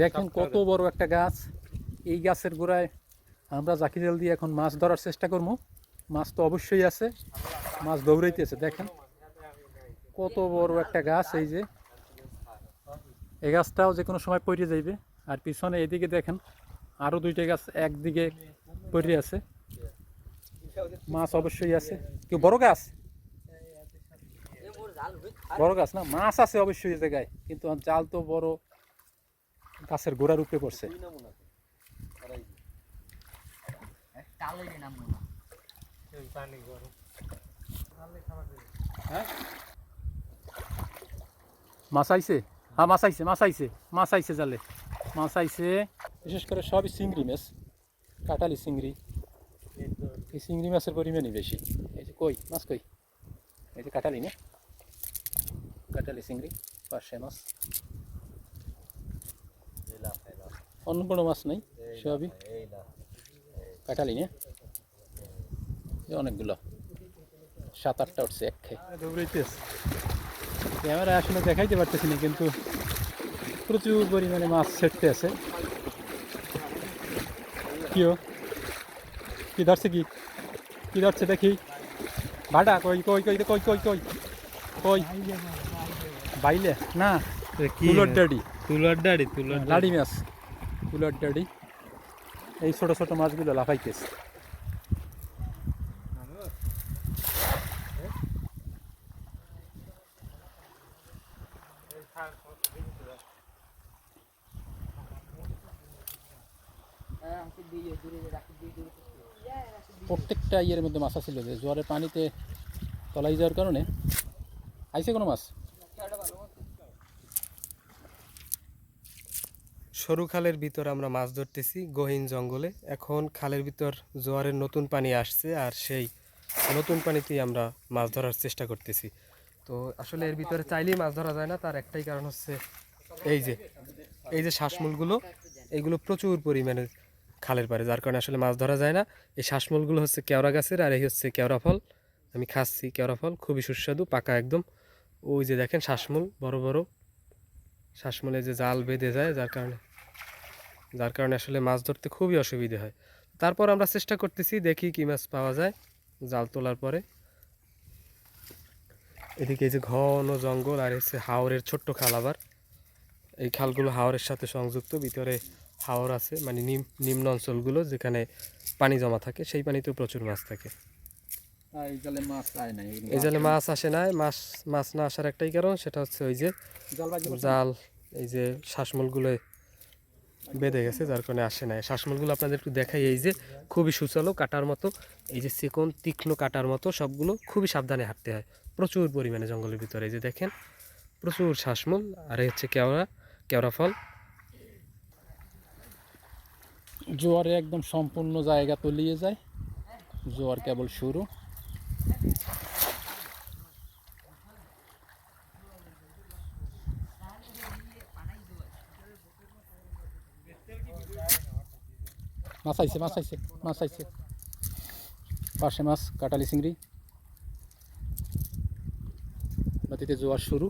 দেখেন কত বড় একটা গাছ। এই গাছের গোড়ায় আমরা জাকিজাল দিয়ে এখন মাছ ধরার চেষ্টা করব। মাছ তো অবশ্যই আছে। মাছ দৌড়াইতেছে দেখেন। কত বড় একটা গাছ এই যে। এই গাছটাও যে কোনো সময় পড়ে যাইবে। আর পিছনে এদিকে দেখেন আরও দুইটা গাছ একদিকে পড়ে আছে। মাছ অবশ্যই আছে। কেউ বড় গাছ? বড় গাছ না? মাছ আছে অবশ্যই এই জায়গায়। কিন্তু জাল তো বড়। গাছের গোড়ার উপরে পড়ছে। হ্যাঁ? মাছ আইছে? হ্যাঁ মাছ আইছে মাছ আইছে মাছ আইছে জালে। মাছ আইছে। বিশেষ করে সবই চিংড়ি মাছ কাটালি চিংড়ি। এই চিংড়ি মাছের পরিমাণই বেশি। এই যে কই মাছ কই? এই যে কাটালি না? কাটালি চিংড়ি পার্শে মাছ। অন্য কোনো মাছ নাই সবই কাটালি না? অনেকগুলো। সাত আটটা উঠছে এক খেয়ে ক্যামেরা আসলে দেখাইতে পারতেছি না কিন্তু প্রচুর পরিমাণে মাছ ছেড়তে আছে। কিও? কি ধরছে কি? কি ধরছে দেখি? ভাটা কই কই কই কই কই কই কই? বাইলে? না তুলোর ডাডি তুলার ডাড়ি তুলার লাড়ি মাছ তুলোর ডাডি। এই ছোট ছোট মাছগুলো লাফাইতেছে। প্রত্যেকটা ইয়ের মধ্যে মাছ ছিল যে জোয়ারের পানিতে তলাই যাওয়ার কারণে। আইসে কোনো মাছ? সরু খালের ভিতর আমরা মাছ ধরতেছি, গহীন জঙ্গলে। এখন খালের ভিতর জোয়ারের নতুন পানি আসছে আর সেই নতুন পানিতেই আমরা মাছ ধরার চেষ্টা করতেছি। তো আসলে এর ভিতরে চাইলেই মাছ ধরা যায় না, তার একটাই কারণ হচ্ছে এই যে এই যে শ্বাসমূলগুলো এইগুলো প্রচুর পরিমাণে খালের পারে যার কারণে আসলে মাছ ধরা যায় না। এই শ্বাসমূলগুলো হচ্ছে কেওড়া গাছের আর এই হচ্ছে কেওড়া ফল। আমি খাচ্ছি কেওড়া ফল, খুবই সুস্বাদু, পাকা একদম। ওই যে দেখেন শ্বাসমূল, বড় বড়। শ্বাসমূলে যে জাল বেঁধে যায়, যার কারণে যার কারণে আসলে মাছ ধরতে খুবই অসুবিধে হয়। তারপর আমরা চেষ্টা করতেছি দেখি কি মাছ পাওয়া যায়। জাল তোলার পরে। এদিকে এই যে ঘন জঙ্গল আর হচ্ছে হাওরের ছোট্ট খাল আবার। এই খালগুলো হাওরের সাথে সংযুক্ত ভিতরে হাওর আছে মানে নিম নিম্ন অঞ্চলগুলো যেখানে পানি জমা থাকে সেই পানিতেও প্রচুর মাছ থাকে। এই জালে মাছ এই জালে মাছ আসে না মাছ মাছ না আসার একটাই কারণ সেটা হচ্ছে ওই যে জাল এই যে শ্বাসমূলগুলো বেঁধে গেছে, যার কারণে আসে না শ্বাসমূলগুলো আপনাদের একটু দেখাই, এই যে খুবই সুচালো কাটার মতো, এই যে চিকন, তীক্ষ্ণ কাটার মতো, সবগুলো খুবই সাবধানে হাঁটতে হয়। প্রচুর পরিমাণে জঙ্গলের ভিতরে, এই যে দেখেন, প্রচুর শ্বাসমূল আর এই হচ্ছে কেওড়া কেওড়া ফল। জোয়ারে একদম সম্পূর্ণ জায়গা তলিয়ে যায়, জোয়ার কেবল শুরু। মাছ আইছে মাছ আইছে মাছ আইছে। পাশে মাছ কাটালি চিংড়ি। নদীতে জোয়ার শুরু।